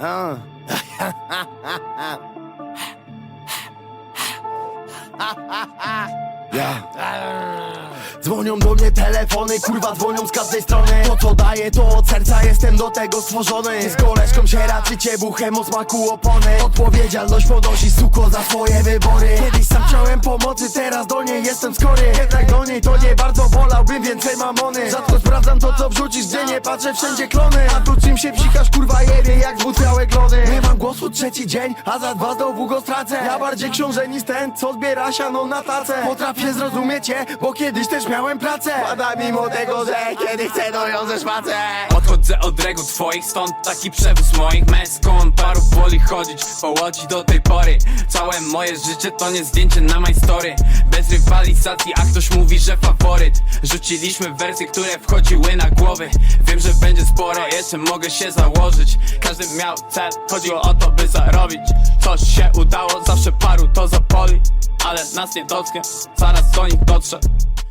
Ja. Dzwonią do mnie telefony, kurwa dzwonią z każdej strony. To co daję to od serca jestem do tego stworzony. Z koleżką się raczycie buchem o smaku opony. Odpowiedzialność ponosi suko za swoje wybory. Kiedyś sam chciałem pomocy, teraz do niej jestem skory. Jednak do niej to nie bardzo wolałbym więcej mamony Rzadko sprawdzam to co wrzucisz, gdzie nie patrzę wszędzie klony. A tu czym się psikasz kurwa jebie jak glony Nie mam głosu trzeci dzień, a za dwa znowu go stracę. Ja bardziej książę niż ten, co zbiera siano na tacę Potrafię zrozumieć cię, bo kiedyś też miałem pracę. Pada mimo tego, że kiedy chcę dojąć szpacę Odchodzę od reguł twoich, stąd taki przewóz moich. Męską parów woli chodzić po łodzi do tej pory. Całe moje życie to nie zdjęcie na my story. Bez rywalizacji, a ktoś mówi, że faworyt. Rzuciliśmy wersje, które wchodziły na głowy. Wiem, że będzie sporo, jeszcze mogę się założyć. Każdy miał cel, chodziło o to, by zarobić. Coś się udało, zawsze paru to zapoli. Ale nas nie dotknie, zaraz do nich dotrze